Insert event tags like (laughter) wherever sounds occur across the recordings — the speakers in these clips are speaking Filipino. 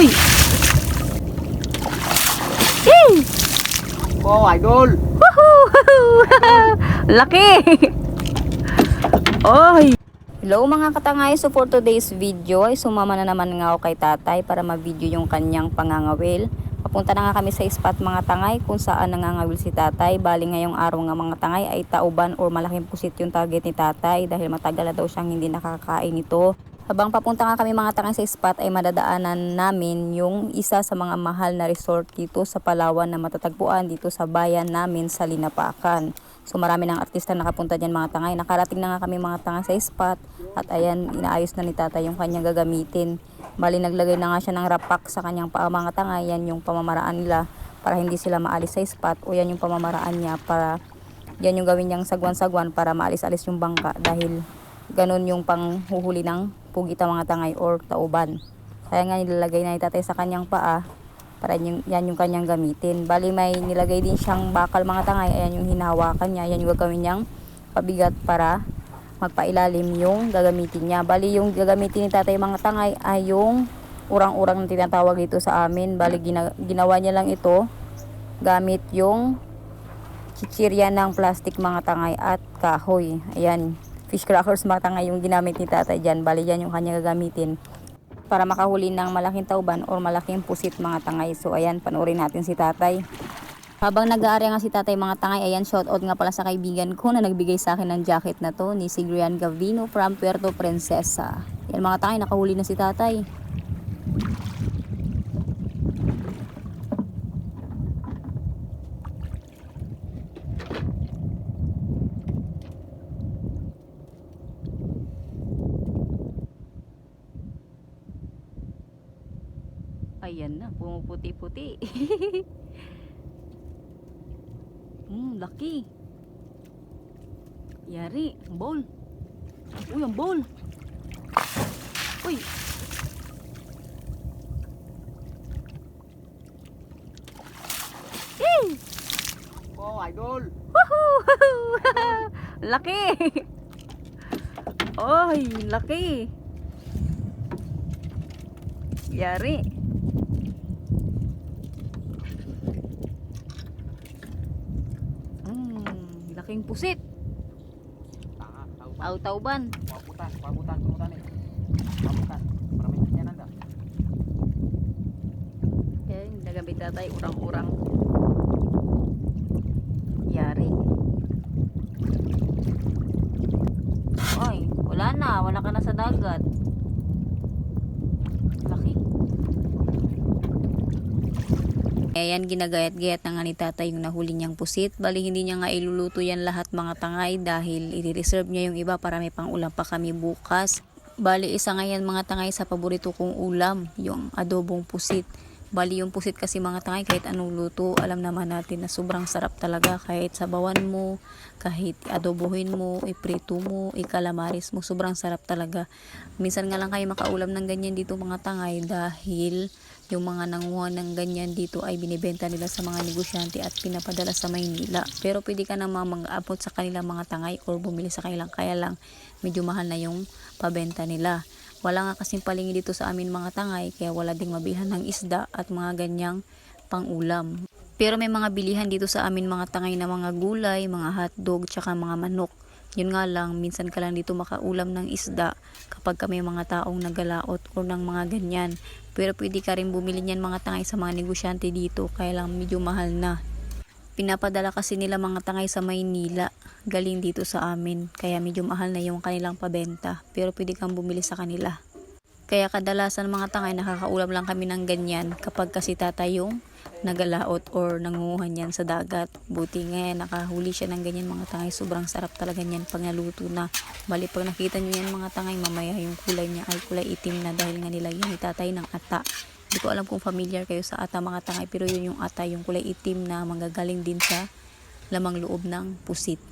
Uy! Yay! Oh, idol! Woohoo! (laughs) Laki! Oy! Hello mga katangay, so for today's video ay sumama na naman nga ako kay tatay para ma-video yung kanyang pangangawil. Papunta na nga kami sa spot mga tangay kung saan nangangawil si tatay. Bali ngayong araw nga mga tangay ay tauban or malaking pusit yung target ni tatay dahil matagal na daw siyang hindi nakakain ito. Habang papunta nga kami mga tangay sa spot ay madadaanan namin yung isa sa mga mahal na resort dito sa Palawan na matatagpuan dito sa bayan namin sa Linapakan. So marami ng artista nakapunta dyan mga tangay. Nakarating na nga kami mga tangay sa spot at ayan inaayos na ni tatay yung kanyang gagamitin. Bali naglagay na nga siya ng rapak sa kanyang paa mga tangay. Yan yung pamamaraan nila para hindi sila maalis sa spot o yan yung pamamaraan niya para yan yung gawin niyang sagwan-sagwan para maalis-alis yung bangka dahil ganun yung panghuhuli ng pugita mga tangay or tauban. Kaya nga nilalagay na ni tatay sa kanyang paa para yung, yan yung kanyang gamitin. Bali may nilagay din siyang bakal mga tangay, ayan yung hinahawakan niya, yan yung gagawin niyang pabigat para magpailalim yung gagamitin niya. Bali yung gagamitin ni tatay mga tangay ay yung urang-urang na tinatawag dito sa amin. Bali gina, ginawa niya lang ito gamit yung chichirya ng plastic mga tangay at kahoy. Ayan, fish crackers mga tangay yung ginamit ni tatay dyan. Bali yan yung kanya gagamitin para makahuli ng malaking tauban or malaking pusit mga tangay. So ayan, panoorin natin si tatay. Habang nag-aarya nga si tatay mga tangay, ayan, shoutout nga pala sa kaibigan ko na nagbigay sa akin ng jacket na to ni Sigrian Gavino from Puerto Princesa. Yan mga tangay, nakahuli na si tatay. Ayan na, pumuputi-puti. (laughs) Hmm, laki. Yari, ball. Uy, ang ball. Uy. Yay! Oh, idol! Woohoo! (laughs) laki. Oy, laki. Yari. Laking pusit. Tanga, tauban. Aw-tauban. Waputan, waputan, tumutan eh. Waputan. Maraming ganyan nanda. Yan, nagamit na tayo urang-urang. Yari. Ay, wala na. Wala ka na sa dagat. Laki. Ayan, ginagayat-gayat na nga ni tatay yung nahuli niyang pusit. Bali, hindi niya nga iluluto yan lahat mga tangay dahil i-reserve niya yung iba para may pang-ulam pa kami bukas. Bali, isa nga yan mga tangay sa paborito kong ulam, yung adobong pusit. Bali, yung pusit kasi mga tangay, kahit anong luto, alam naman natin na sobrang sarap talaga. Kahit sabawan mo, kahit adobohin mo, iprito mo, ikalamaris mo, sobrang sarap talaga. Minsan nga lang kayo makaulam ng ganyan dito mga tangay dahil yung mga nanguha ng ganyan dito ay binibenta nila sa mga negosyante at pinapadala sa Maynila. Pero pwede ka naman mag-abot sa kanilang mga tangay or bumili sa kanilang. Kaya lang, medyo mahal na yung pabenta nila. Wala nga kasing palingi dito sa amin mga tangay, kaya wala ding mabilhan ng isda at mga ganyang pangulam. Pero may mga bilihan dito sa amin mga tangay na mga gulay, mga hotdog, tsaka mga manok. Yun nga lang, minsan ka lang dito makaulam ng isda kapag kami mga taong nagalaot o ng mga ganyan. Pero pwede ka rin bumili niyan mga tangay sa mga negosyante dito, kaya lang medyo mahal na. Pinapadala kasi nila mga tangay sa Maynila, galing dito sa amin, kaya medyo mahal na yung kanilang pabenta. Pero pwede kang bumili sa kanila. Kaya kadalasan mga tangay nakakaulam lang kami ng ganyan kapag kasi tatay yung nagalaot or nangunguhan yan sa dagat. Buti nga nakahuli siya ng ganyan mga tangay. Sobrang sarap talaga niyan pag naluto na. Bali pag nakita nyo yan mga tangay, mamaya yung kulay niya ay kulay itim na dahil nga nilagyan ni tatay ng ata. Hindi ko alam kung familiar kayo sa ata mga tangay pero yun yung ata, yung kulay itim na manggagaling din sa lamang loob ng pusit.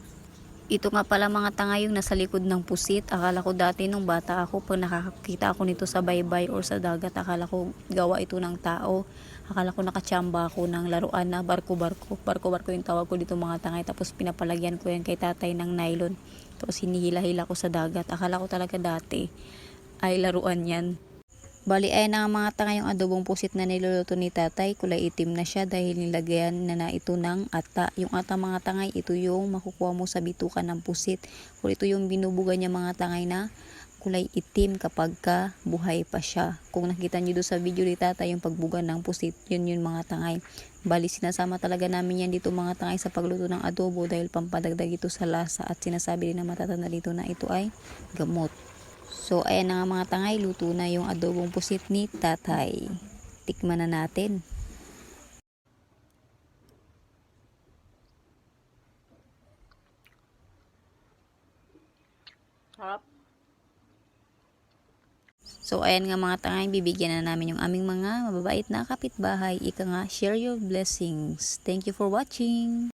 Ito nga pala mga tanga yung nasa likod ng pusit. Akala ko dati nung bata ako, pag nakakakita ako nito sa baybay or sa dagat, akala ko gawa ito ng tao. Akala ko nakachamba ako ng laruan na barko-barko. Barko-barko yung tawag ko dito mga tangay. Tapos pinapalagyan ko yan kay tatay ng nylon. Tapos hinihila-hila ko sa dagat. Akala ko talaga dati ay laruan yan. Bali ay na nga mga tanga yung adobong pusit na niluluto ni tatay. Kulay itim na siya dahil nilagyan na na ito ng ata. Yung ata mga tangay, ito yung makukuha mo sa bitukan ng pusit. Kung ito yung binubuga niya mga tangay na kulay itim kapag ka buhay pa siya. Kung nakita niyo doon sa video ni tatay yung pagbuga ng pusit, yun yun mga tangay. Bali sinasama talaga namin yan dito mga tangay sa pagluto ng adobo dahil pampadagdag ito sa lasa at sinasabi rin ng matatanda dito na ito ay gamot. So, ayan na nga mga tangay, luto na yung adobong pusit ni tatay. Tikman na natin. Sarap. So, ayan nga mga tangay, bibigyan na namin yung aming mga mababait na kapitbahay. Ika nga, share your blessings. Thank you for watching.